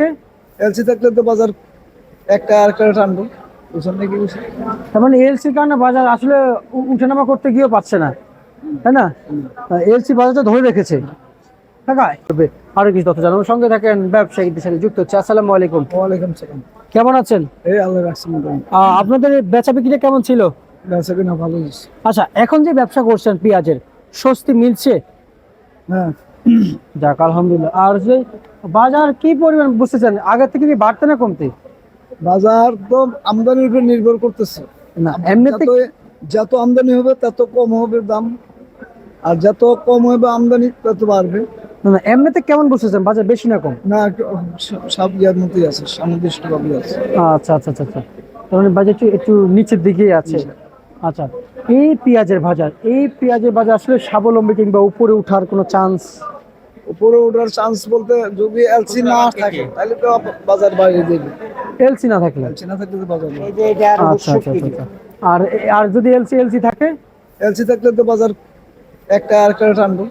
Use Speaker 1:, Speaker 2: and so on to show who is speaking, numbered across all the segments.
Speaker 1: থাকে?
Speaker 2: এলসি থাকলে তো বাজার একটা আর একটা টানবো।
Speaker 1: তার মানে এলসির কারণে বাজার আসলে উঠানামা করতে গিয়েও পাচ্ছে না তাই না? এলসি বাজারটা ধরে রেখেছে। আরও কিছু তথ্য জানাব। সঙ্গে থাকেন ব্যবসায়ীদের সাথে যুক্ত হচ্ছে। আসসালামু আলাইকুম।
Speaker 2: ওয়ালাইকুম সালাম।
Speaker 1: কেমন আছেন?
Speaker 2: এই আল্লাহ রাখছেন
Speaker 1: আপনাদের বেচা বিক্রিটা কেমন ছিল?
Speaker 2: কিনা ভালো
Speaker 1: আচ্ছা এখন যে ব্যবসা করছেন পেঁয়াজের স্বস্তি মিলছে?
Speaker 2: হ্যাঁ।
Speaker 1: যাক আলহামদুলিল্লাহ। আর যে বাজার কি পরিমাণ বুঝতেছেন? আগে থেকে কি বাড়তে না কমতে?
Speaker 2: বাজার তো আমদানির উপর নির্ভর করতেছে।
Speaker 1: না এমনিতে
Speaker 2: যত আমদানি হবে তত কম হবে দাম। আর যত কম হবে আমদানি তত বাড়বে।
Speaker 1: না, না, এমনিতে কেমন বুঝতেছেন? বাজার বেশি না কম?
Speaker 2: না সব- ইয়ার মতোই আছে সুনির্দিষ্টভাবে আছে।
Speaker 1: আচ্ছা আচ্ছা আচ্ছা আচ্ছা। তার মানে বাজার একটু নিচের দিকেই আছে। আচ্ছা। এই পেঁয়াজের বাজার এই পেঁয়াজের বাজার আসলে স্বাবলম্বী কিংবা উপরে উঠার কোনো চান্স
Speaker 2: উপরে ওঠার চান্স বলতে যদি এলসি না থাকে তাহলে তো বাজার বাড়িয়ে দেবে
Speaker 1: এলসি না থাকলে?
Speaker 2: এলসি না থাকলে তো বাজার
Speaker 1: আচ্ছা আচ্ছা আচ্ছা, আচ্ছা। আর আর যদি এলসি এলসি থাকে?
Speaker 2: এলসি থাকলে তো বাজার একটা আর একটা টানবো।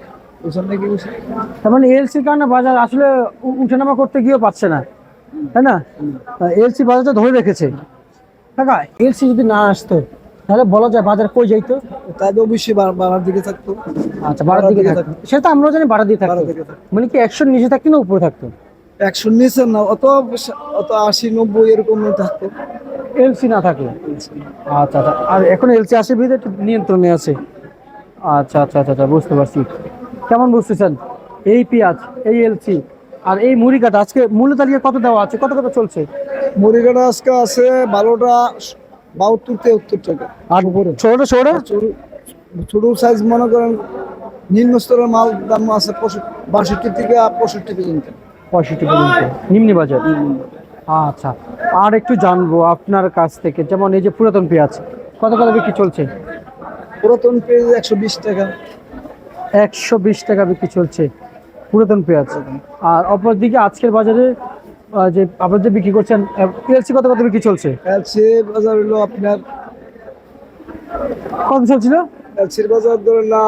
Speaker 1: তার মানে এলসির কারণে বাজার আসলে উঠানামা করতে গিয়েও পাচ্ছে না তাই না? এলসি বাজারটা ধরে রেখেছে। টাকা এলসি যদি না আসতো তাহলে বলা যায় বাজার কই যাইতো?
Speaker 2: তাদের অবশ্যই বাড়ার দিকে থাকতো।
Speaker 1: আচ্ছা বাড়ার দিকে থাকতো। সেটা তো আমরাও জানি বাড়ার দিকে থাকতো। মানে কি একশোর নিচে থাকতো না উপরে থাকতো?
Speaker 2: একশো নিচে না অত অত আশি নব্বই এরকম থাকতো।
Speaker 1: এলসি না থাকলে? আচ্ছা আচ্ছা। আর এখন এলসি আসে ভিতরে একটু নিয়ন্ত্রণে আছে। আচ্ছা আচ্ছা আচ্ছা আচ্ছা বুঝতে পারছি। কেমন বুঝতেছেন? এই পেঁয়াজ এই এলসি আর এই মুড়ি কাটা আজকে মূল্য তালিকা কত দেওয়া আছে? কত কত চলছে?
Speaker 2: মুড়িঘাটা আজকে আছে বারোটা বাহাত্তর তেহত্তর টাকা
Speaker 1: আর ছোটটা ছোটটা
Speaker 2: ছোট- ছোট সাইজ মনে করেন নিম্ন স্তরের মাল দাম আছে বাষট্টি থেকে পঁয়ষট্টি পর্যন্ত।
Speaker 1: পঁয়ষট্টি পর্যন্ত। নিম্নি বাজার? আচ্ছা আর একটু জানব আপনার কাছ থেকে যেমন এই যে পুরাতন পেঁয়াজ কত কত বিক্রি চলছে?
Speaker 2: পুরাতন পেঁয়াজ একশো বিশ টাকা।
Speaker 1: একশো বিশ টাকা বিক্রি চলছে পুরাতন পেঁয়াজ। আর অপরদিকে আজকের বাজারে যে আপনার যে বিক্রি করছেন এলসি কত কত বিক্রি চলছে?
Speaker 2: এলসি বাজার হলো আপনার
Speaker 1: কত চলছিল
Speaker 2: এলসির বাজার ধরে না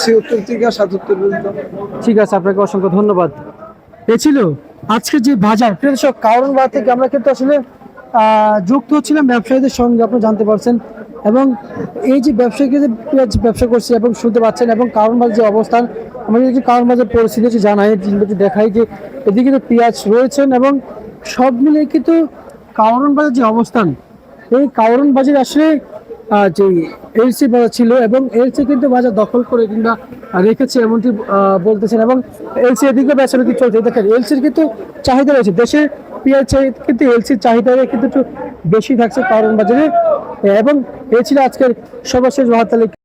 Speaker 2: ছিয়াত্তর থেকে সাতাত্তর পর্যন্ত।
Speaker 1: ঠিক আছে আপনাকে অসংখ্য ধন্যবাদ। এ ছিল আজকে যে বাজার। প্রিয় দর্শক কারণ বাজার থেকে আমরা কিন্তু আসলে আহ, যুক্ত হচ্ছিলাম ব্যবসায়ীদের সঙ্গে আপনি জানতে পারছেন। এবং এই যে ব্যবসায়ীকে যে পেঁয়াজ ব্যবসা করছে এবং শুনতে পাচ্ছেন এবং কারণ বাজার যে অবস্থান, আমরা যদি কারণ বাজার পরিস্থিতি জানাই দেখাই যে এদিকে কিন্তু পেঁয়াজ রয়েছেন এবং সব মিলিয়ে কিন্তু কারণ বাজার যে অবস্থান, এই কারণ বাজার আসলে যে এলসি বাজার ছিল এবং এলসি কিন্তু বাজার দখল করে কিংবা রেখেছে এমনটি বলতেছেন এবং এলসি এদিকে বেচা বিক্রি চলছে। দেখেন, এলসির কিন্তু চাহিদা রয়েছে। দেশের পেঁয়াজ কিন্তু এলসির চাহিদা কিন্তু একটু বেশি থাকছে কারণ বাজারে এবং এ ছিল আজকের সর্বশেষ বাহাত্তালিকা